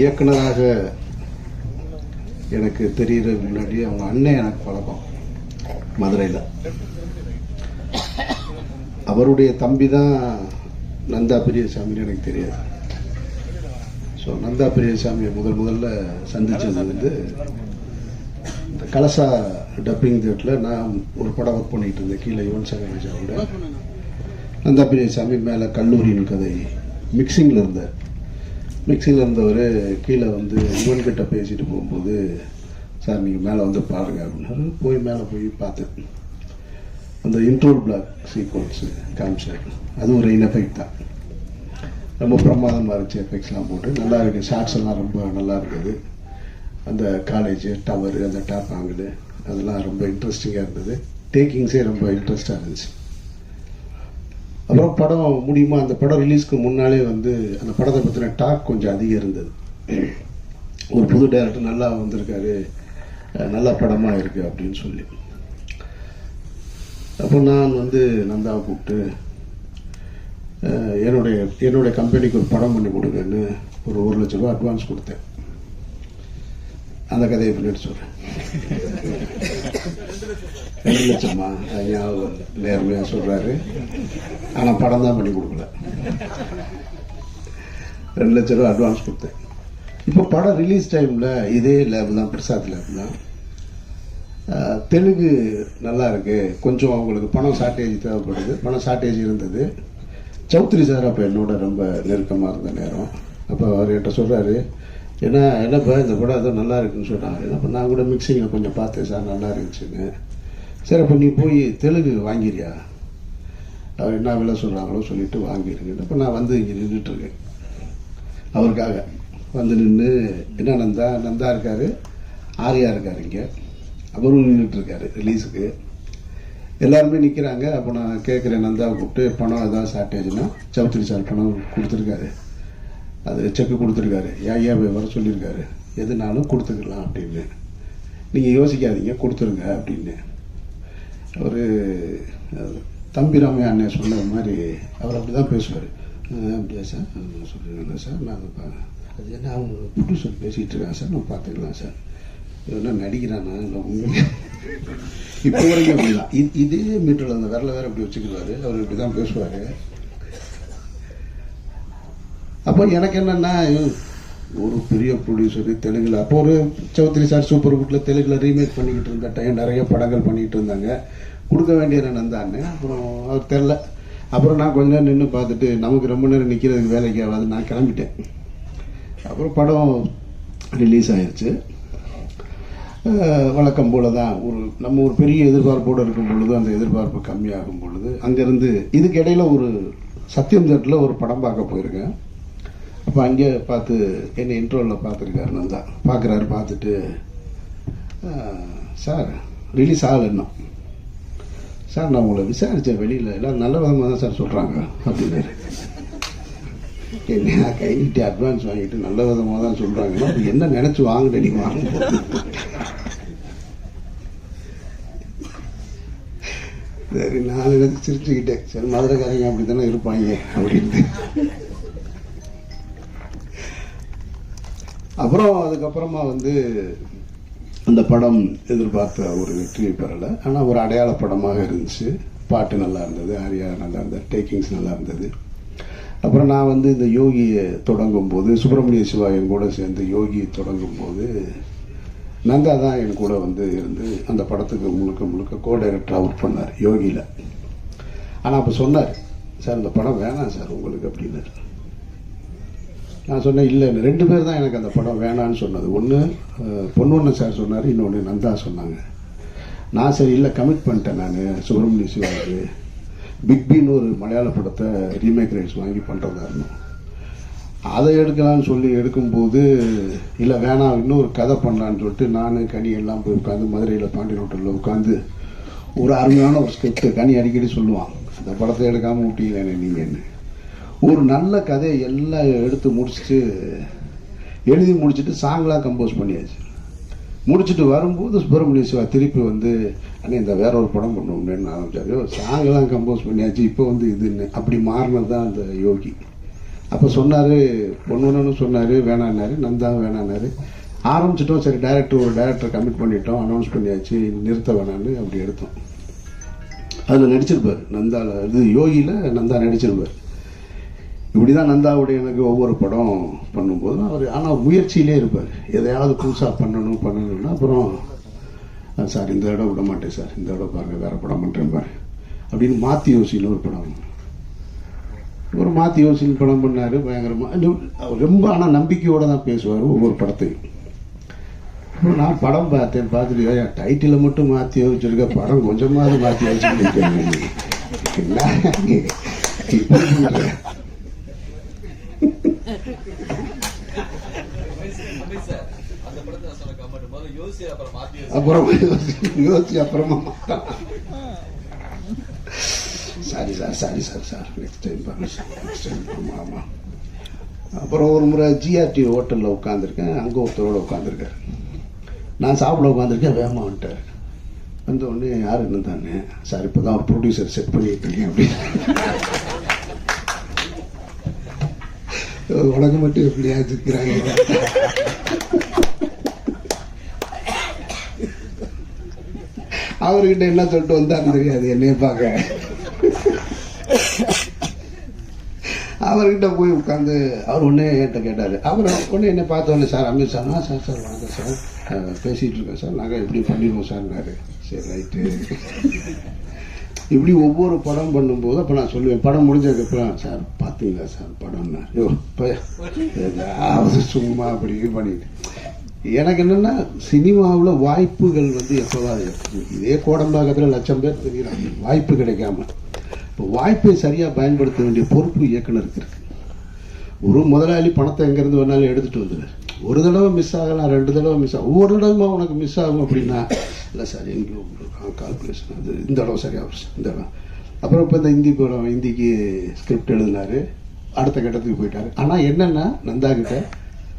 இயக்குனராக எனக்கு தெரிகிற முன்னாடி அவங்க அண்ணன் எனக்கு பழக்கம் மதுரையில். அவருடைய தம்பி தான் நந்தா பெரியசாமின்னு எனக்கு தெரியாது. ஸோ நந்தா பெரியசாமியை முதல் முதல்ல சந்திச்சது வந்து இந்த கலசா டப்பிங் தேட்டில் நான் ஒரு படம் ஒர்க் பண்ணிட்டு இருந்தேன். கீழே யுவன் சங்கர் ராஜாவோட நந்தா பெரியசாமி மேலே கல்லூரியின் கதை மிக்சிங்கில் இருந்தார் மிக்சியில் இருந்தவர் கீழே வந்து யுவன் கிட்ட பேசிட்டு போகும்போது சார் நீங்கள் மேலே வந்து பாருங்க அப்படின்னாரு. போய் மேலே போய் பார்த்தேன் அந்த இன்ட்ரோல் பிளாக் சீக்வன்ஸு காமிச்சார். அது ஒரு இன்எஃபெக்ட் தான். ரொம்ப பிரமாதமாக இருந்துச்சு எஃபெக்ட்ஸ்லாம் போட்டு. நல்லா இருக்குது ஷார்ட்ஸ் எல்லாம் ரொம்ப நல்லா இருக்குது அந்த காலேஜு டவரு அந்த டாப் ஆங்கிள் அதெல்லாம் ரொம்ப இன்ட்ரெஸ்டிங்காக இருந்தது. டேக்கிங்ஸே ரொம்ப இன்ட்ரெஸ்டாக இருந்துச்சு. அப்புறம் படம் முடியுமா? அந்த படம் ரிலீஸ்க்கு முன்னாலே வந்து அந்த படத்தை பற்றின டாக் கொஞ்சம் அதிகம் இருந்தது. ஒரு புது டேரக்டர் நல்லா வந்திருக்காரு. நல்ல படமாக இருக்குது அப்படின்னு சொல்லி. அப்போ நான் வந்து நந்தாவை கூப்பிட்டு என்னுடைய என்னுடைய கம்பெனிக்கு ஒரு படம் பண்ணி கொடுங்கன்னு ஒரு ஒரு லட்ச ரூபா அட்வான்ஸ் கொடுத்தேன். அந்த கதையை பின்னாடி சொல்கிறேன் ரெண்டு லட்சமா அது ஞாபகம் நேர்மையாக சொல்கிறாரு ஆனால் படம் தான் பண்ணி கொடுக்கல. ரெண்டு லட்ச ரூபா அட்வான்ஸ் கொடுத்தேன். இப்போ படம் ரிலீஸ் டைமில் இதே லேப் தான் பிரசாத் லேப் தான். தெலுங்கு நல்லா இருக்கு. கொஞ்சம் அவங்களுக்கு பணம் ஷார்ட்டேஜ் தேவைப்படுது. பணம் ஷார்ட்டேஜ் இருந்தது. சௌத்ரி சார் அப்போ என்னோட ரொம்ப நெருக்கமாக இருந்த நேரம். அப்போ அவர் என்கிட்ட சொல்கிறாரு என்ன என்னப்பா இந்த படம் ஏதோ நல்லா இருக்குன்னு சொன்னாங்க என்னப்பா நான் கூட மிக்சிங்கில் கொஞ்சம் பார்த்தேன் சார் நல்லா இருந்துச்சுன்னு. சரி அப்போ நீ போய் தெலுங்கு வாங்கிறியா? அவர் என்ன விலை சொல்கிறாங்களோ சொல்லிட்டு வாங்கிருங்க. இப்போ நான் வந்து இங்கே நின்றுட்டுருக்கேன் அவருக்காக. வந்து நின்று என்ன நந்தா நந்தா இருக்கார் ஆரியா இருக்கார் இங்கே. அவரும் நின்றுட்டுருக்காரு ரிலீஸுக்கு எல்லாருமே நிற்கிறாங்க அப்போ நான் கேட்குறேன் நந்தாவை கூப்பிட்டு பணம் எதாவது ஷார்ட்டேஜ்னா சௌத்ரி சார் பணம் கொடுத்துருக்காரு. அது செக்கு கொடுத்துருக்காரு. ஐயா வர சொல்லியிருக்காரு? எதுனாலும் கொடுத்துக்கலாம் அப்படின்னு. நீங்கள் யோசிக்காதீங்க கொடுத்துருங்க அப்படின்னு. அவர் தம்பி ராமையா அண்ணன் சொன்ன மாதிரி அவர் அப்படி தான் பேசுவார் அப்படியா சார்? சொல்லுங்கள் சார் நான் பா- அது என்ன அவங்க ப்ரொடியூசர் பேசிகிட்டு இருக்காங்க சார் நான் பார்த்துக்கலாம் சார். என்ன நடிக்கிறானா இல்லை உண்மையாக இப்போ வரைக்கும் அப்படிதான். இது இதே மீட்டரில் அந்த விரலை வேறு இப்படி வச்சுக்கிறாரு அவர் இப்படி தான் பேசுவார். அப்போ எனக்கு என்னன்னா ஒரு பெரிய ப்ரொடியூசர் தெலுங்கில் அப்போ ஒரு சௌத்ரி சார் சூப்பர் குட்டில் தெலுங்கில் ரீமேக் பண்ணிக்கிட்டு இருந்த டைம் நிறைய படங்கள் பண்ணிக்கிட்டு இருந்தாங்க. கொடுக்க வேண்டிய நந்தான்னு அப்புறம் அவர் தெரில. அப்புறம் நான் கொஞ்ச நேரம் நின்று பார்த்துட்டு நமக்கு ரொம்ப நேரம் நிற்கிறதுக்கு வேலைக்கு ஆகாது நான் கிளம்பிட்டேன். அப்புறம் படம் ரிலீஸ் ஆயிடுச்சு வழக்கம் போல தான் ஒரு நம்ம ஒரு பெரிய எதிர்பார்ப்போடு இருக்கும் பொழுது அந்த எதிர்பார்ப்பு கம்மியாகும் பொழுது அங்கேருந்து இதுக்கு இடையில ஒரு சத்தியம் தேட்டில் ஒரு படம் பார்க்க போயிருக்கேன். அப்போ அங்கே பார்த்து என்னை இன்ட்ரோவில் பார்த்துருக்காரு நந்தா. பார்க்குறாரு பார்த்துட்டு சார் ரிலீஸ் ஆகலை இன்னும். சார் நான் உங்களை விசாரித்தேன் வெளியில். எல்லாம் நல்ல விதமாக தான் சார் சொல்கிறாங்க அப்படின்னாரு. என்ன கை நீட்டி அட்வான்ஸ் வாங்கிட்டு நல்ல விதமாக தான் சொல்கிறாங்கன்னா அது என்ன நினச்சி வாங்கிட்டு நீ? வாங்க சரி நான் எனக்கு சிரிச்சுக்கிட்டேன். சரி மதுரைக்காரங்க அப்படி தானே இருப்பாங்க அப்படின்ட்டு. அப்புறம் அதுக்கப்புறமா வந்து அந்த படம் எதிர்பார்த்த ஒரு வெற்றியை பெறலை. ஆனால் ஒரு அடையாள படமாக இருந்துச்சு. பாட்டு நல்லா இருந்தது ஆரியா நல்லா இருந்தது டேக்கிங்ஸ் நல்லா இருந்தது. அப்புறம் நான் வந்து இந்த யோகியை தொடங்கும் போது சுப்பிரமணிய சிவாயன் கூட சேர்ந்து யோகி தொடங்கும் போது நந்தா தான் என் கூட வந்து இருந்து அந்த படத்துக்கு முழுக்க முழுக்க கோ டைரக்டராக ஒர்க் பண்ணார் யோகியில். ஆனால் அப்போ சொன்னார் சார் இந்த படம் வேணாம் சார் உங்களுக்கு அப்படின்னாரு நான் சொன்னேன் இல்லை ரெண்டு பேர் தான் எனக்கு அந்த படம் வேணான்னு சொன்னது. ஒன்று பொன்வண்ணன் சார் சொன்னார் இன்னொன்று நந்தா சொன்னாங்க. நான் சரி இல்லை கமிட் பண்ணிட்டேன் நான் சுப்பிரமணிய சிவாவுக்கு. பிக்பின்னு ஒரு மலையாள படத்தை ரீமேக் ரைட்ஸ் வாங்கி பண்ணுறதா இருந்தோம் அதை எடுக்கலாம்னு சொல்லி எடுக்கும்போது இல்லை வேணாம் இன்னொரு கதை பண்ணலான்னு சொல்லிட்டு நான் கனி எல்லாம் போய் உட்காந்து மதுரையில் பாண்டியன் ஹோட்டலில் உட்காந்து ஒரு அருமையான ஒரு ஸ்கிரிப்ட் கனி அடிக்கடி சொல்லுவான். அந்த படத்தை எடுக்காமல் விட்டீங்களே நீங்கன்னு ஒரு நல்ல கதையை எல்லாம் எடுத்து முடிச்சுட்டு எழுதி முடிச்சுட்டு சாங்லாம் கம்போஸ் பண்ணியாச்சு. முடிச்சுட்டு வரும்போது சுப்பிரமணிய சிவா திருப்பி வந்து அண்ணே இந்த வேற ஒரு படம் பண்ணுவோம்னு ஆரம்பிச்சாரு? சாங்கெல்லாம் கம்போஸ் பண்ணியாச்சு இப்போ வந்து இதுன்னு அப்படி மாறினது தான் அந்த யோகி. அப்போ சொன்னார் பொண்ணுன்னு சொன்னார் வேணான்னாரு நந்தா வேணான்னாரு. ஆரம்பிச்சிட்டோம் சரி டேரக்டர் ஒரு டேரக்டர் கமிட் பண்ணிட்டோம் அனௌன்ஸ் பண்ணியாச்சு நிறுத்த வேணான்னு அப்படி எடுத்தோம். அதில் நடிச்சிருப்பார் நந்தாவில் இது யோகியில் நந்தா நடிச்சிருப்பார். இப்படி தான் நந்தாவுடைய எனக்கு ஒவ்வொரு படம் பண்ணும்போது அவர் ஆனால் முயற்சியிலே இருப்பார். எதையாவது புதுசாக பண்ணணும் பண்ணணும்னா அப்புறம் சார் இந்த இடம் விட மாட்டேன் சார். இந்த இடம் பாருங்க வேற படம் பண்ணுறேன் பாரு. அப்படின்னு மாற்றி யோசின்னு ஒரு படம். ஒரு மாற்றி யோசின்னு படம் பண்ணார் பயங்கரமாக அவர் ரொம்ப ஆனால் நம்பிக்கையோடு தான் பேசுவார் ஒவ்வொரு படத்தையும். நான் படம் பார்த்தேன் பார்த்துட்டு "ஏய், டைட்டிலை மட்டும் மாற்றி யோசிச்சிருக்க படம் கொஞ்சமாவது மாற்றி யோசிச்சிருக்கேன் இப்படி பண்ற? அந்த படத்தை நான் சொன்ன கமெண்ட் முதல்ல யோசி அப்புறம் யோசி. யோசிச்சு அப்புறமா sorry sir sorry sir sir. Next time பாருங்க சார் நெக்ஸ்ட் டைம் ஆமாம் ஆமாம் அப்புறம் ஒரு முறை ஜிஆர்டி ஹோட்டலில் உட்காந்துருக்கேன் அங்கே ஒருத்தரோட உட்காந்துருக்காரு நான் சாப்பிட உட்காந்துருக்கேன் வேகமாக வந்துட்டார். வந்த உடனே யார் என்ன தானே? சார் இப்போ தான் ஒரு ப்ரொடியூசர் செட் பண்ணிட்டு இருக்கேன் அப்படின்னு. உனக்கு மட்டும் எப்படியா இருக்கிறாங்க. அவர்கிட்ட என்ன சொல்லிட்டு வந்தார் தெரியாது என்னைய பார்க்க. அவர்கிட்ட போய் உட்காந்து அவர் ஒன்னே என்கிட்ட கேட்டார். அவர் உடனே என்னை பார்த்தோன்னே sir Aamir sir sir sir வாங்க சார். பேசிகிட்டு பேசிட்டு இருக்கேன் சார். நாங்கள் இப்படி பண்ணிடுவோம் சார்னாரு சரி ரைட்டு. இப்படி ஒவ்வொரு படம் பண்ணும்போது அப்போ நான் சொல்லுவேன் படம் முடிஞ்சதுக்கப்புறம் சார் பார்த்தீங்களா சார் படம்னா? ஐயோ ஏதாவது சும்மா அப்படி இது பண்ணிட்டு. எனக்கு என்னன்னா சினிமாவில் வாய்ப்புகள் வந்து எப்போதான் இருக்குது இதே கோடம்பாக்கத்தில் லட்சம் பேர் தெரியுறாங்க வாய்ப்பு கிடைக்காம. இப்போ வாய்ப்பை சரியாக பயன்படுத்த வேண்டிய பொறுப்பு இயக்குனருக்கு இருக்கு. ஒரு முதலாளி பணத்தை எங்கேருந்து வேணாலும் எடுத்துகிட்டு வந்துடுறாரு ஒரு தடவை மிஸ் ஆகலாம் ரெண்டு தடவை மிஸ் ஆகும் ஒவ்வொரு தடவை உனக்கு மிஸ் ஆகும் அப்படின்னா இல்லை சார் எங்கேயோ கால்குலேஷன் அது இந்த தடவை சரியாக வருஷம் இந்த தடவை அப்புறம் இப்போ இந்த ஹிந்தி படம் ஹிந்திக்கு ஸ்கிரிப்ட் எழுதினாரு. அடுத்த கட்டத்துக்கு போயிட்டார். ஆனால் என்னென்னா நந்தா கிட்ட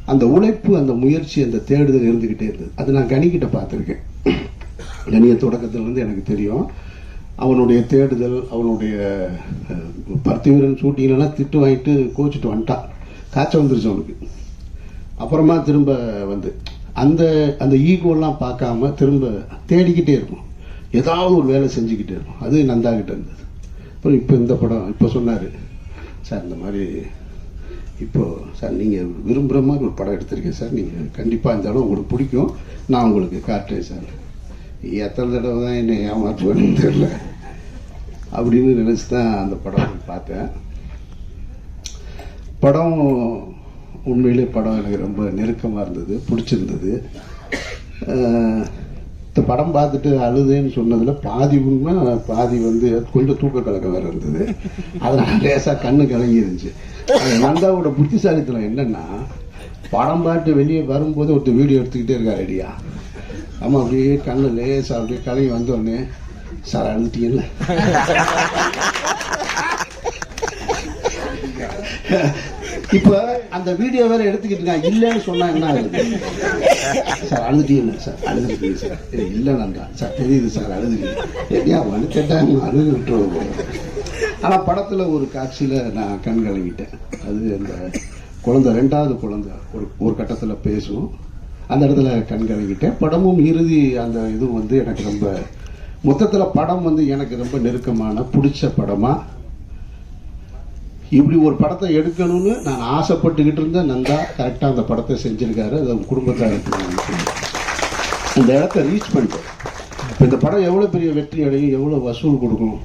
அந்த உழைப்பு அந்த முயற்சி அந்த தேடுதல் இருந்துக்கிட்டே இருந்தது. அது நான் கனிக்கிட்ட பார்த்துருக்கேன். கனிய தொடக்கத்துல இருந்து எனக்கு தெரியும். அவனுடைய தேடுதல் அவனுடைய பர்த்திவீரன் ஷூட்டிங்லாம் திட்டு வாங்கிட்டு கோச்சிட்டு வந்துட்டான். காய்ச்சல் வந்துருச்சு அவனுக்கு. அப்புறமா திரும்ப வந்து அந்த அந்த ஈகோலாம் பார்க்காம திரும்ப தேடிக்கிட்டே இருக்கும். ஏதாவது ஒரு வேலை செஞ்சுக்கிட்டே இருக்கும். அது நந்தாகிட்டு இருந்தது. அப்புறம் இப்போ இந்த படம் இப்போ சொன்னார் சார் இந்த மாதிரி இப்போது சார் நீங்கள் விரும்புகிற மாதிரி ஒரு படம் எடுத்திருக்கேன் சார். நீங்கள் கண்டிப்பாக இந்த இடம் உங்களுக்கு பிடிக்கும். நான் உங்களுக்கு காட்டுறேன் சார். எத்தனை தடவை தான் என்னை ஏமாற்றுவேன்னு தெரில அப்படின்னு நினச்சி தான் அந்த படம் பார்த்தேன். படம் உண்மையிலே படம் எனக்கு ரொம்ப நெருக்கமாக இருந்தது பிடிச்சிருந்தது. இந்த படம் பார்த்துட்டு அழுதேன்னு சொன்னதில் பாதி உண்மை பாதி வந்து கொஞ்சம் தூக்க கலக்கம் வேறு இருந்தது. அதனால லேசாக கண்ணு கலங்கி இருந்துச்சு நந்தாவோட புத்திசாலித்தனம் என்னன்னா படம் பார்த்து வெளியே வரும்போது ஒருத்தர் வீடியோ எடுத்துக்கிட்டே இருக்கார் ஐடியா. ஆமாம் அப்படியே கண்ணு லேசாக அப்படியே கலங்கி வந்தோடனே சார் அழுதுட்டீங்கல்ல இப்ப அந்த வீடியோ வேற எடுத்துக்கிட்டு இருக்கான் இல்லைன்னு சொன்னா என்ன ஆகுது? சார் அழுதுட்டீங்க சார். அழுதுட்டீங்க சார். இல்லை இல்ல சார் தெரியுது சார் அழுதுட்டீங்க எப்படியா வந்து கேட்டாங்க அழுது விட்டுருவோம் ஆனா படத்துல ஒரு காட்சியில நான் கண் கலங்கிட்டேன். அது அந்த குழந்தை ரெண்டாவது குழந்தை ஒரு ஒரு கட்டத்துல பேசும். அந்த இடத்துல கண் கலங்கிட்டேன். படமும் இறுதி அந்த இதுவும் வந்து எனக்கு ரொம்ப மொத்தத்தில் படம் வந்து எனக்கு ரொம்ப நெருக்கமான பிடிச்ச படமாக இப்படி ஒரு படத்தை எடுக்கணும்னு நான் ஆசைப்பட்டுக்கிட்டு இருந்தேன். நந்தா கரெக்டாக அந்த படத்தை செஞ்சுருக்காரு. அது அவங்க குடும்பத்தாருக்கு அந்த இடத்த ரீச் பண்ணிட்டேன் இப்போ இந்த படம் எவ்வளோ பெரிய வெற்றி அடையும் எவ்வளோ வசூல் கொடுக்கும்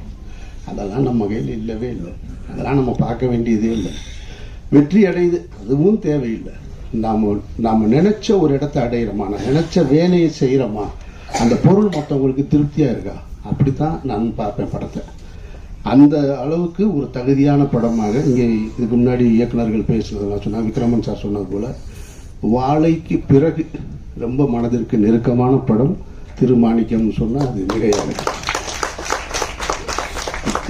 அதெல்லாம் நம்ம கையில் இல்லவே இல்லை. அதெல்லாம் நம்ம பார்க்க வேண்டியதே இல்லை. வெற்றி அடையுது அதுவும் தேவையில்லை. நாம் நாம் நினச்ச ஒரு இடத்த அடையிறோமா? நான் நினச்ச வேலையை செய்கிறோமா அந்த பொருள் மற்றவங்களுக்கு திருப்தியாக இருக்கா? அப்படி தான் நான் பார்ப்பேன் படத்தை. அந்த அளவுக்கு ஒரு தகுதியான படமாக இங்கே இதுக்கு முன்னாடி இயக்குநர்கள் பேசுனதெல்லாம் சொன்னா விக்ரமன் சார் சொன்னது போல வாழைக்கு பிறகு ரொம்ப மனதிற்கு நெருக்கமான படம் திருமாணிக்கம்னு சொன்னால் அது மிகையாக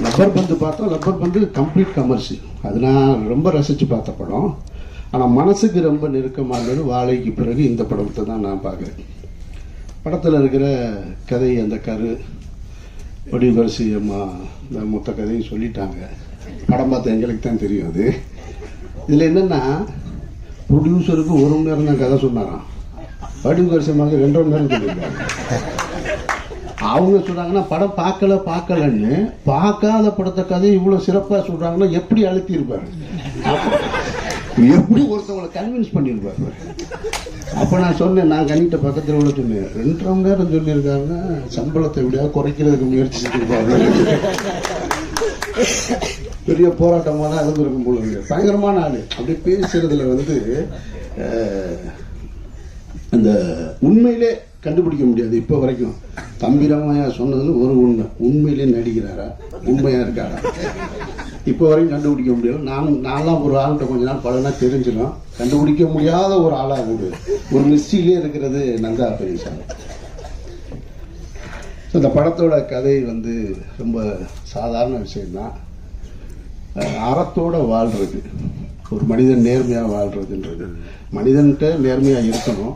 லப்பர் பந்து பார்த்தா லப்பர் பந்து கம்ப்ளீட் கமர்ஷியல் அது நான் ரொம்ப ரசித்து பார்த்த படம். ஆனால் மனசுக்கு ரொம்ப நெருக்கமாக இருந்தது வாழைக்கு பிறகு இந்த படத்தை தான் நான் பார்க்குறேன். படத்தில் இருக்கிற கதை அந்த கரு வடிவரசி அம்மா இந்த மொத்த கதையும் சொல்லிட்டாங்க. படம் பார்த்த எங்களுக்கு தான் தெரியும் அது. இதில் என்னென்னா ப்ரொடியூசருக்கு ஒரு மணி நேரம் தான் கதை சொன்னாராம். வடிவகரிசமாக ரெண்டு மணி நேரம் சொல்லியிருக்காங்க அவங்க சொல்கிறாங்கன்னா படம் பார்க்கல பார்க்கலன்னு பார்க்காத படத்தை கதை இவ்வளோ சிறப்பாக சொல்கிறாங்கன்னா எப்படி அழுத்தியிருப்பாரு? எப்படி ஒருத்தவங்களை கன்வின்ஸ் பண்ணியிருப்பாரு அப்போ நான் சொன்னேன் நான் கண்ணிட்ட பக்கத்தில் உள்ள சொன்னேன் ரெண்டரை மணி நேரம் சொல்லியிருக்காருன்னா சம்பளத்தை எப்படியாவது குறைக்கிறதுக்கு முயற்சி செஞ்சிருப்பாரு. பெரிய போராட்டமாக தான் இருந்திருக்கும் போல இருக்கு. பயங்கரமான ஆள். அப்படி பேசுறதுல வந்து அந்த உண்மையிலே கண்டுபிடிக்க முடியாது இப்போ வரைக்கும். தம்பிராமையா சொன்னது ஒரு உண்மை. உண்மையிலே நடிக்கிறாரா? உண்மையா இருக்காரா? இப்போ வரையும் கண்டுபிடிக்க முடியல நான் நான்லாம் ஒரு ஆள்கிட்ட கொஞ்ச நாள் பழனா தெரிஞ்சிடும். கண்டுபிடிக்க முடியாத ஒரு ஆளாக இருந்தது ஒரு மிஸ்டிலே இருக்கிறது நந்தா பெரியசாமி ஸோ இந்த படத்தோட கதை வந்து ரொம்ப சாதாரண விஷயம்தான் அஹ் அறத்தோட வாழ்றது. ஒரு மனிதன் நேர்மையாக வாழ்றதுன்றது. மனிதன்கிட்ட நேர்மையாக இருக்கணும்.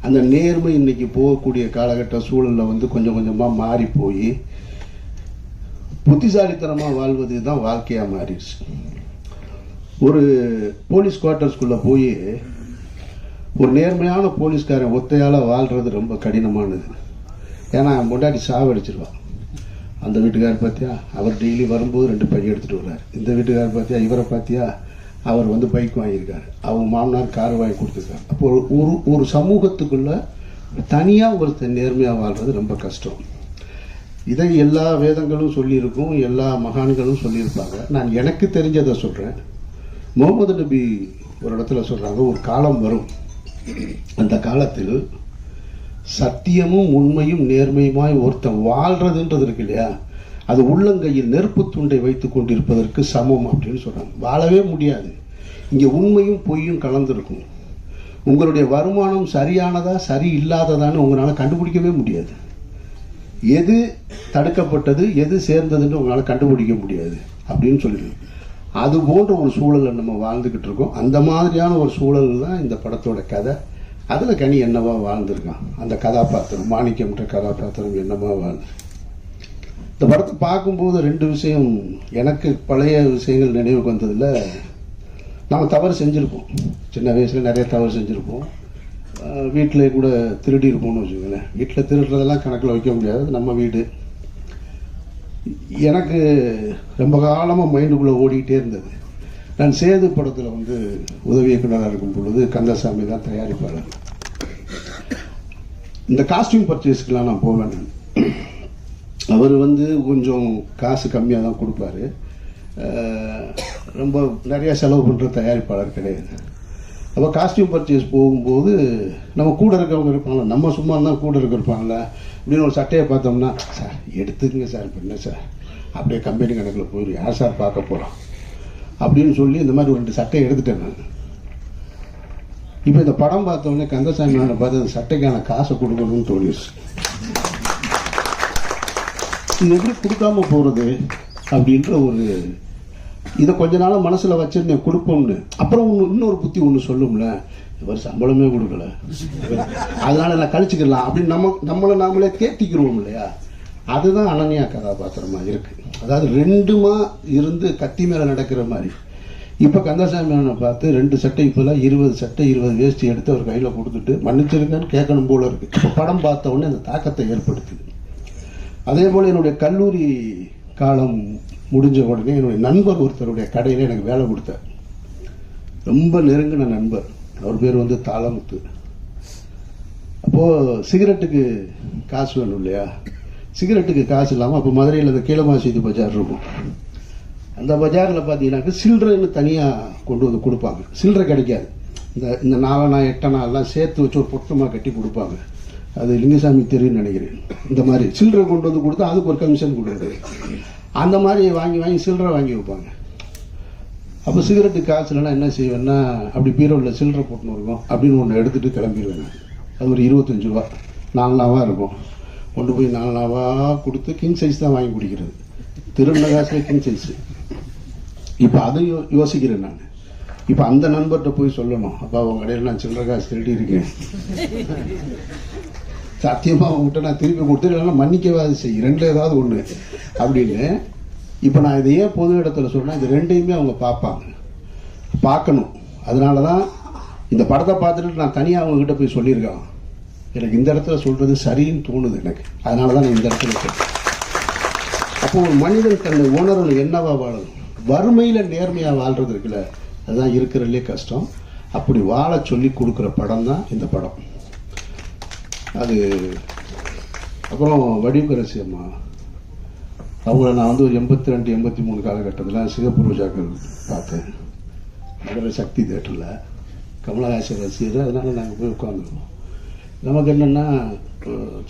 அந்த நேர்மை இன்னைக்கு போகக்கூடிய காலகட்ட சூழலில் வந்து கொஞ்சம் கொஞ்சமாக மாறி போய் புத்திசாலித்தனமாக வாழ்வது தான் வாழ்க்கையாக மாறிடுச்சு. ஒரு போலீஸ் குவார்ட்டர்ஸ்குள்ளே போய் ஒரு நேர்மையான போலீஸ்காரன் ஒத்தையால் வாழ்றது ரொம்ப கடினமானது. ஏன்னா முன்னாடி சாவடிச்சிருவான் அந்த வீட்டுக்காரர் பார்த்தியா அவர் டெய்லி வரும்போது ரெண்டு பையன் எடுத்துகிட்டு வர்றார் இந்த வீட்டுக்காரர் பார்த்தியா இவரை பார்த்தியா அவர் வந்து பைக் வாங்கியிருக்காரு. அவங்க மாமனார் கார் வாங்கி கொடுத்துருக்காரு. அப்போ ஒரு ஒரு ஒரு தனியாக ஒருத்தர் நேர்மையாக வாழ்றது ரொம்ப கஷ்டம். இதை எல்லா வேதங்களும் சொல்லியிருக்கும் எல்லா மகான்களும் சொல்லியிருப்பாங்க. நான் எனக்கு தெரிஞ்சதை சொல்கிறேன் முகமது நபி ஒரு இடத்துல சொல்கிறாங்க ஒரு காலம் வரும். அந்த காலத்தில் சத்தியமும் உண்மையும் நேர்மையுமாய் ஒருத்தன் வாழ்றதுன்றது இருக்கு இல்லையா? அது உள்ளங்கையில் நெருப்பு துண்டை வைத்து கொண்டிருப்பதற்கு சமம் அப்படின்னு சொல்கிறாங்க வாழவே முடியாது. இங்கே உண்மையும் பொய்யும் கலந்துருக்கும். உங்களுடைய வருமானம் சரியானதா சரி இல்லாததான்னு உங்களால் கண்டுபிடிக்கவே முடியாது. எது தடுக்கப்பட்டது எது சேர்ந்ததுன்னு உங்களால் கண்டுபிடிக்க முடியாது அப்படின்னு சொல்லிடுது. அது போன்ற ஒரு சூழலை நம்ம வாழ்ந்துக்கிட்டு இருக்கோம். அந்த மாதிரியான ஒரு சூழல் தான் இந்த படத்தோட கதை. அதில் கனி என்னவா வாழ்ந்திருக்கான்? அந்த கதாபாத்திரம் மாணிக்கம்ன்ற கதாபாத்திரம் என்னவா வாழ்ந்து இந்த படத்தை பார்க்கும்போது ரெண்டு விஷயம் எனக்கு பழைய விஷயங்கள் நினைவுக்கு வந்ததில் நம்ம தவறு செஞ்சுருப்போம். சின்ன வயசில் நிறைய தவறு செஞ்சுருப்போம். வீட்டிலே கூட திருடி இருப்போம்னு வச்சுக்கோங்களேன். வீட்டில் திருடுறதெல்லாம் கணக்கில் வைக்க முடியாது. நம்ம வீடு. எனக்கு ரொம்ப காலமாக மைண்டுக்குள்ளே ஓடிக்கிட்டே இருந்தது. நான் சேது படத்தில் வந்து உதவி இயக்குநராக இருக்கும் பொழுது கந்தசாமி தான் தயாரிப்பாளர். இந்த காஸ்டியூம் பர்ச்சேஸ்க்கெலாம் நான் போவேன் நான். அவர் வந்து கொஞ்சம் காசு கம்மியாக தான் கொடுப்பாரு ரொம்ப நிறையா செலவு பண்ணுற தயாரிப்பாளர் கிடையாது. அப்போ காஸ்டியூம் பர்ச்சேஸ் போகும்போது நம்ம கூட இருக்கிறவங்க இருப்பாங்களா நம்ம சும்மா இருந்தால் கூட இருக்க இருப்பாங்களா அப்படின்னு ஒரு சட்டையை பார்த்தோம்னா சார் எடுத்துக்கங்க சார் இப்போ என்ன சார்? அப்படியே கம்பெனி கணக்கில் போயிடும் யார் சார் பார்க்க போகிறோம் அப்படின்னு சொல்லி இந்த மாதிரி ஒரு ரெண்டு சட்டையை எடுத்துட்டேன் நான். இப்போ இந்த படம் பார்த்தோன்னே கந்தசாமி நான் பார்த்து அந்த சட்டைக்கான காசை கொடுக்கணும்னு தோணிடுச்சு. இது எப்படி கொடுக்காம போகிறது அப்படின்ற ஒரு இதை கொஞ்ச நாளா மனசில் வச்சிருந்தேன் கொடுப்போம்னு. அப்புறம் இன்னொரு புத்தி ஒன்று சொல்லும்ல இவர் சம்பளமே கொடுக்கல. அதனால நான் கழிச்சுக்கலாம் அப்படின்னு நம்ம நம்மளை நாமளே தேத்திக்கிறோம் இல்லையா? அதுதான் அனன்யா கதாபாத்திரமா இருக்கு. அதாவது ரெண்டுமா இருந்து கத்தி மேலே நடக்கிற மாதிரி. இப்போ கந்தசாமி அண்ணனை பார்த்து ரெண்டு சட்டை இப்போலாம் இருபது சட்டை இருபது வேஷ்டி எடுத்து அவர் கையில் கொடுத்துட்டு மன்னிச்சிருங்கன்னு கேட்கணும் போல இருக்கு. இப்போ படம் பார்த்த உடனே அந்த தாக்கத்தை ஏற்படுத்துது. அதே போல் என்னுடைய கல்லூரி காலம் முடிஞ்ச உடனே என்னுடைய நண்பர் ஒருத்தருடைய கடையில் எனக்கு வேலை கொடுத்தார் ரொம்ப நெருங்கின நண்பர். அவர் பேர் வந்து தாளமுத்து. அப்போது சிகரெட்டுக்கு காசு வேணும் இல்லையா? சிகரெட்டுக்கு காசு இல்லாமல் அப்போ மதுரையில் இந்த கீழமாசீதி பஜார் இருக்கும். அந்த பஜாரில் பார்த்தீங்கன்னாக்க சில்லறைன்னு தனியாக கொண்டு வந்து கொடுப்பாங்க. சில்லறை கிடைக்காது. இந்த இந்த நாலனா எட்டனா எல்லாம் சேர்த்து வச்சு ஒரு பொட்டமாக கட்டி கொடுப்பாங்க. அது லிங்கசாமி தெரியும்னு நினைக்கிறேன். இந்த மாதிரி சில்லறை கொண்டு வந்து கொடுத்தா அதுக்கு ஒரு கமிஷன் கொடுக்குறது. அந்த மாதிரி வாங்கி வாங்கி சில்லறை வாங்கி வைப்பாங்க அப்போ சிகரெட்டு காசு இல்லைன்னா என்ன செய்வேன்னா அப்படி பீரோவில் சில்லறை போட்டுன்னு இருக்கும் அப்படின்னு ஒன்று எடுத்துகிட்டு கிளம்பிடுவேன் அது ஒரு இருபத்தஞ்சு ரூபா. நாலு இருக்கும். கொண்டு போய் நாலு கொடுத்து கிங் சைஸ் தான் வாங்கி குடிக்கிறது. திருந காசுல கிங் சைஸு இப்போ அதை யோ யோசிக்கிறேன் நான். இப்போ அந்த நண்பர்கிட்ட போய் சொல்லணும். அப்பா உங்கள் கடையில் நான் சில்லற காசு திருடி இருக்கேன் சத்தியமாக அவங்ககிட்ட நான் திருப்பி கொடுத்து இல்லைன்னா மன்னிக்கவாது செய். ரெண்டு ஏதாவது ஒன்று அப்படின்னு. இப்போ நான் இதை ஏன் பொது இடத்துல சொன்னால் இது ரெண்டையுமே அவங்க பார்ப்பாங்க. பார்க்கணும். அதனால தான் இந்த படத்தை பார்த்துட்டு நான் தனியாக அவங்கக்கிட்ட போய் சொல்லியிருக்கேன். எனக்கு இந்த இடத்துல சொல்கிறது சரின்னு தோணுது எனக்கு. அதனால தான் நான் இந்த இடத்துல இருக்கேன் அப்போ ஒரு மனிதன் தன்னை உணர்வு என்னவா வாழணும்? வறுமையில் நேர்மையாக வாழ்கிறது இருக்குல்ல அதுதான் இருக்கிறதுலே கஷ்டம். அப்படி வாழ சொல்லி கொடுக்குற படம் தான் இந்த படம். அது அப்புறம் வடிவரசி அம்மா. அவங்கள நான் வந்து ஒரு எண்பத்தி ரெண்டு எண்பத்தி மூணு காலகட்டத்தில் சிங்கப்பூர் ரோஜாக்கள் பார்த்தேன். மதுரை சக்தி தேட்டரில் கமலஹாசன் ரசிகர் அதனால் நாங்கள் போய் உட்காந்துருவோம் நமக்கு என்னென்னா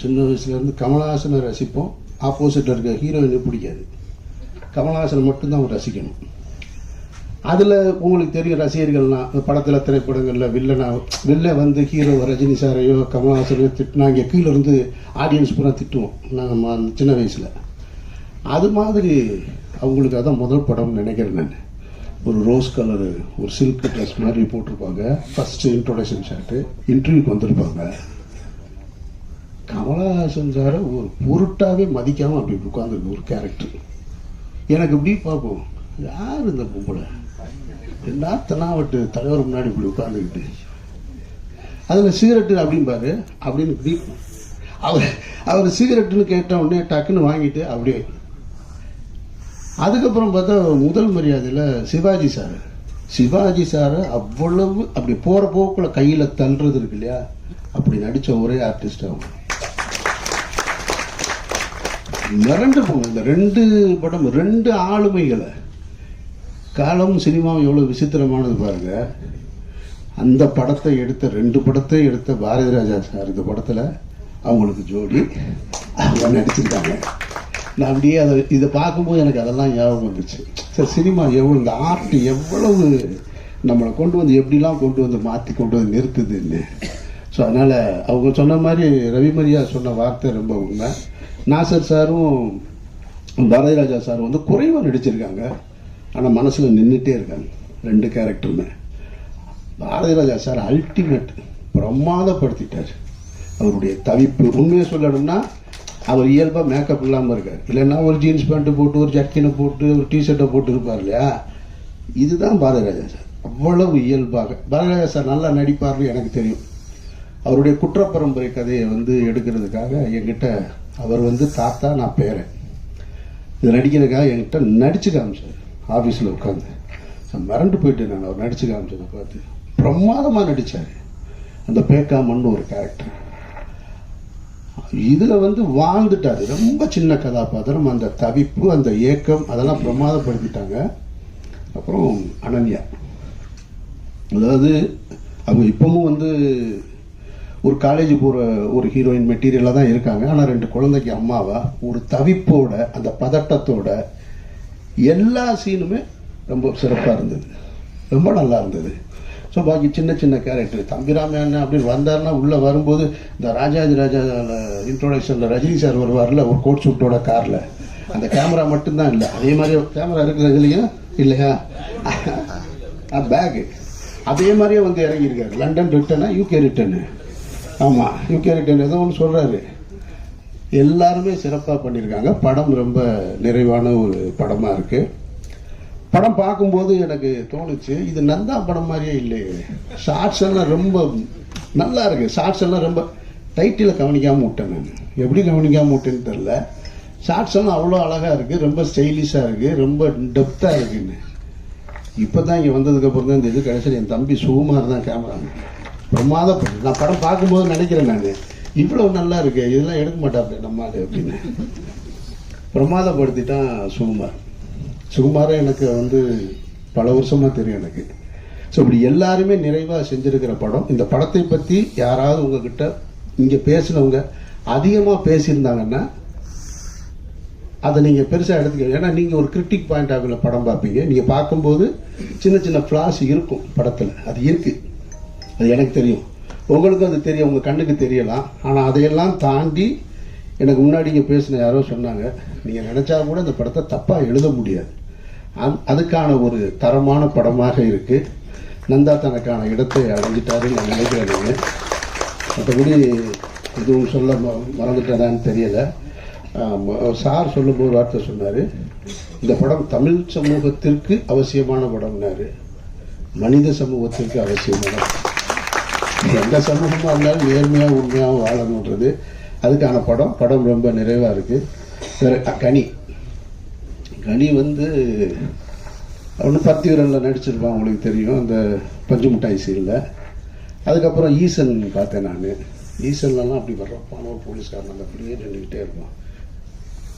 சின்ன வயசுலேருந்து கமலஹாசனை ரசிப்போம். ஆப்போசிட்டில் இருக்க ஹீரோயினை பிடிக்காது. கமலஹாசனை மட்டும்தான் ரசிக்கணும். அதில் உங்களுக்கு தெரியும் ரசிகர்கள்லாம் படத்தில் திரைப்படங்களில் வில்லனா வெளில வந்து ஹீரோ ரஜினி சாரையோ கமலஹாசனையோ திட்டினா இங்கே கீழே இருந்து ஆடியன்ஸ் பூரா திட்டுவோம். நாங்கள் அந்த சின்ன வயசில். அது மாதிரி அவங்களுக்கு அதான் முதல் படம்னு நினைக்கிறேன் நான். ஒரு ரோஸ் கலரு ஒரு சில்க் ட்ரெஸ் மாதிரி போட்டிருப்பாங்க. ஃபஸ்ட்டு இன்ட்ரொடக்ஷன் ஷாட்டு இன்டர்வியூக்கு வந்திருப்பாங்க. கமலஹாசன் சாரை ஒரு பொருட்டாகவே மதிக்காமல் அப்படி உட்காந்துருக்கு ஒரு கேரக்டர் எனக்கு இப்படி பார்ப்போம். யார் இந்த பொம்பளை? என்ன தென்னாவட்டு தலைவர் முன்னாடி இப்படி உட்காந்துக்கிட்டு அதில் சிகரெட்டு அப்படிம்பாரு அப்படின்னு இப்படி அவர் அவர் சிகரெட்டுன்னு கேட்ட உடனே டக்குன்னு வாங்கிட்டு அப்படியே அதுக்கப்புறம் பார்த்தா முதல் மரியாதையில் சிவாஜி சார். சிவாஜி சாரை அவ்வளவு அப்படி போகிற போக்கில் கையில் தள்ளுறது இருக்கு இல்லையா? அப்படி நடித்த ஒரே ஆர்டிஸ்ட் அவங்க மிரண்டு போங்க இந்த ரெண்டு படம் ரெண்டு ஆளுமைகளை காலம் சினிமாவும் எவ்வளோ விசித்திரமானது பாருங்க. அந்த படத்தை எடுத்த ரெண்டு படத்தை எடுத்த பாரதி ராஜா சார் இந்த படத்தில் அவங்களுக்கு ஜோடி. அவங்க நடிச்சிருக்காங்க. நான் அப்படியே அதை இதை பார்க்கும்போது எனக்கு அதெல்லாம் ஞாபகம் வந்துச்சு சார் சினிமா எவ்வளோ இந்த ஆர்ட் எவ்வளவு நம்மளை கொண்டு வந்து எப்படிலாம் கொண்டு வந்து மாற்றி கொண்டு வந்து நிறுத்துதுன்னு. ஸோ அதனால் அவங்க சொன்ன மாதிரி ரவிமரியா சொன்ன வார்த்தை ரொம்ப உண்மை. நாசர் சாரும் பாரதிராஜா சாரும் சார் வந்து குறைவாக நடிச்சிருக்காங்க. ஆனால் மனசில் நின்றுட்டே இருக்காங்க. ரெண்டு கேரக்டருமே பாரதி ராஜா சார் அல்டிமேட் பிரமாதப்படுத்திட்டார். அவருடைய தவிப்பு. உண்மையை சொல்லணும்னா அவர் இயல்பாக மேக்கப் இல்லாமல் இருக்கார். இல்லைன்னா ஒரு ஜீன்ஸ் பேண்ட்டு போட்டு ஒரு ஜக்கினை போட்டு ஒரு டிஷர்ட்டை போட்டு இருப்பார் இல்லையா? இதுதான் பாரதிராஜா சார். அவ்வளவு இயல்பாக. பாரதிராஜா சார் நல்லா நடிப்பார்னு எனக்கு தெரியும். அவருடைய குற்றப்பரம்பரை கதையை வந்து எடுக்கிறதுக்காக என்கிட்ட அவர் வந்து தாத்தா நான் பேரன். இது நடிக்கிறதுக்காக என்கிட்ட நடிச்சு காமிச்சார். ஆஃபீஸில் உட்காந்து நான் மிரண்டு போயிட்டேன் நான். அவர் நடிச்சு காமிச்சதை பார்த்து. பிரமாதமாக நடித்தார் அந்த பேக்காமன்னு ஒரு கேரக்டர் இதில் வந்து வாழ்ந்துட்டார். ரொம்ப சின்ன கதாபாத்திரம். அந்த தவிப்பு அந்த ஏக்கம் அதெல்லாம் பிரமாதப்படுத்திட்டாங்க. அப்புறம் அனன்யா. அதாவது அவங்க இப்பவும் வந்து ஒரு காலேஜ் போகிற ஒரு ஹீரோயின் மெட்டீரியலாக தான் இருக்காங்க. ஆனால் ரெண்டு குழந்தைக்கு அம்மாவா? ஒரு தவிப்போட அந்த பதட்டத்தோட எல்லா சீனுமே ரொம்ப சிறப்பாக இருந்தது. ரொம்ப நல்லா இருந்தது. ஸோ பாக்கி சின்ன சின்ன கேரக்டர் தம்பிராமன் அப்படின்னு வந்தாருன்னா உள்ளே வரும்போது இந்த ராஜாஜி ராஜா இன்ட்ரோடக்ஷனில் ரஜினி சார் வருவார்ல ஒரு கோட் சூட்டோட காரில் அந்த கேமரா மட்டும்தான் இல்லை. அதே மாதிரி கேமரா இருக்கிறது இல்லையா? இல்லையா பேகு அதே மாதிரியே வந்து இறங்கியிருக்காரு. லண்டன் ரிட்டனா யூகே ரிட்டனு ஆமாம் யூகே ரிட்டன் ஏதோ ஒன்று சொல்கிறாரு எல்லாருமே சிறப்பாக பண்ணியிருக்காங்க. படம் ரொம்ப நிறைவான ஒரு படமாக இருக்குது படம் பார்க்கும்போது எனக்கு தோணுச்சு இது நந்தா படம் மாதிரியே இல்லையே. ஷார்ட்ஸ் எல்லாம் ரொம்ப நல்லா இருக்கு. ஷார்ட்ஸ் எல்லாம் ரொம்ப டைட்டில் கவனிக்காமல் விட்டேன் நான். எப்படி கவனிக்காமல் விட்டேன்னு தெரில ஷார்ட்ஸ் எல்லாம் அவ்வளோ அழகாக இருக்குது ரொம்ப ஸ்டைலிஷாக இருக்குது ரொம்ப டெப்த்தாக இருக்குன்னு. இப்போ தான் இங்கே வந்ததுக்கப்புறம் தான் இந்த இது கடைசியில் என் தம்பி சுகுமார் தான் கேமரா பிரமாதப்பட்டு நான் படம் பார்க்கும்போது நினைக்கிறேன் நான். இவ்வளவு நல்லா இருக்கு. இதெல்லாம் எடுக்க மாட்டாப்ல நம்ம ஆளு அப்படின்னு. பிரமாதப்படுத்திட்டான் சுகுமார். சுகுமாரை எனக்கு வந்து பல வருஷமா தெரியும் எனக்கு. ஸோ இப்படி எல்லாருமே நிறைவாக செஞ்சிருக்கிற படம். இந்த படத்தை பற்றி யாராவது உங்ககிட்ட இங்கே பேசினவங்க அதிகமாக பேசியிருந்தாங்கன்னா அதை நீங்கள் பெருசாக எடுத்துக்க ஏன்னா நீங்கள் ஒரு கிரிட்டிக் பாயிண்ட் ஆகுல படம் பார்ப்பீங்க. நீங்கள் பார்க்கும்போது சின்ன சின்ன ஃப்ளாஸ் இருக்கும் படத்தில். அது இருக்குது அது எனக்கு தெரியும். உங்களுக்கும் அது தெரியும் உங்கள் கண்ணுக்கு தெரியலாம். ஆனால் அதையெல்லாம் தாண்டி எனக்கு முன்னாடி இங்கே பேசின யாரோ சொன்னாங்க நீங்கள் நினச்சா கூட இந்த படத்தை தப்பாக எழுத முடியாது. அந் அதுக்கான ஒரு தரமான படமாக இருக்குது நந்தா தனக்கான இடத்தை அடைஞ்சிட்டாருன்னு நான் நினைக்கிறேன் மற்றபடி எதுவும் சொல்ல ம- மறந்துட்டதான்னு தெரியலை. சார் சொல்லும்போது ஒரு வார்த்தை சொன்னார். இந்த படம் தமிழ் சமூகத்திற்கு அவசியமான படம்னாரு. மனித சமூகத்திற்கு அவசியமானது எந்த சமூகமாக இருந்தாலும் நேர்மையாக உண்மையாக வாழணுன்றது. அதுக்கான படம். படம் ரொம்ப நிறைவாக இருக்குது கனி. கனி வந்து அவனு பத்திவரனில் நடிச்சிருப்பான் உங்களுக்கு தெரியும். அந்த பஞ்சு மிட்டாய் சீனில் அதுக்கப்புறம் ஈசன் பார்த்தேன் நான். ஈசன்லலாம் அப்படி வர்றப்பான ஒரு போலீஸ்காரன் அந்த அப்படியே நின்றுக்கிட்டே இருப்பான்.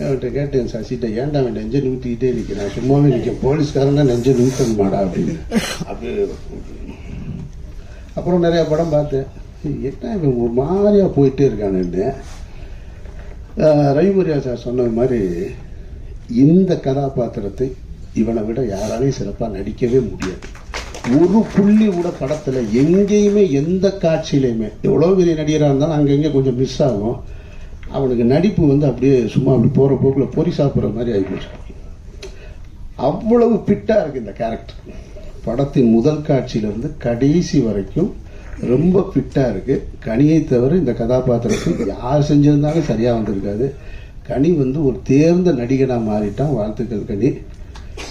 அவன்கிட்ட கேட்டேன் சசிட்ட ஏன்டா அவன் நெஞ்சை நிமித்திக்கிட்டே நிற்கிறான் சும்மாவே நிற்க போலீஸ்காரனா நெஞ்சை நிமித்தணுமாடா? அப்படின்னு. அப்படி அப்புறம் நிறைய படம் பார்த்தேன் என்ன இவன் ஒரு மாதிரியாக போயிட்டே இருக்கானுன்னு ரவிமரியா சார் சொன்ன மாதிரி இந்த கதாபாத்திரத்தை இவனை விட யாராலையும் சிறப்பாக நடிக்கவே முடியாது. ஒரு புள்ளி கூட படத்தில் எங்கேயுமே எந்த காட்சியிலையுமே எவ்வளோ பெரிய நடிகராக இருந்தாலும் அங்கங்கே கொஞ்சம் மிஸ் ஆகும். அவனுக்கு நடிப்பு வந்து அப்படியே சும்மா அப்படி போகிற போக்கில் பொறி சாப்பிட்ற மாதிரி ஆகிப்போச்சு அவ்வளவு ஃபிட்டாக இருக்குது இந்த கேரக்டர் படத்தின் முதல் காட்சியிலிருந்து கடைசி வரைக்கும் ரொம்ப ஃபிட்டாக இருக்குது கனியை தவிர இந்த கதாபாத்திரத்தை யார் செஞ்சிருந்தாலும் சரியாக வந்திருக்காது. கனி வந்து ஒரு தேர்ந்த நடிகனாக மாறிட்டான். வாழ்த்துக்கள் கனி.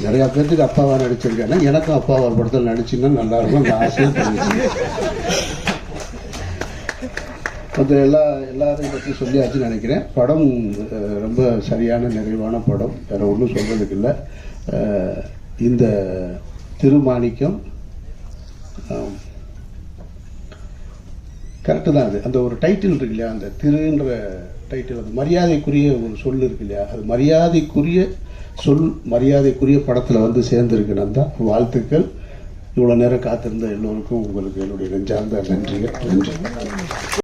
நிறையா பேர்த்துக்கு அப்பாவாக நடிச்சிருக்கேன்னா எனக்கும் அப்பா ஒரு படத்தில் நடிச்சுன்னா நல்லா இருக்கும். அந்த மற்ற எல்லா எல்லாரையும் பற்றி சொல்லியாச்சு நினைக்கிறேன். படம் ரொம்ப சரியான நிறைவான படம். வேறு ஒன்றும் சொல்கிறதுக்கு இல்லை. இந்த திருமாணிக்கம். கரெக்டு தான் அது. அந்த ஒரு டைட்டில் இருக்கு இல்லையா? அந்த திருன்ற டைட்டில் அந்த மரியாதைக்குரிய ஒரு சொல் இருக்கு இல்லையா? அது மரியாதைக்குரிய சொல் மரியாதைக்குரிய படத்தில் வந்து சேர்ந்துருக்குன்னு தான். வாழ்த்துக்கள். இவ்வளோ நேரம் காத்திருந்த எல்லோருக்கும் உங்களுக்கு என்னுடைய நெஞ்சார்ந்த நன்றிகள். நன்றி.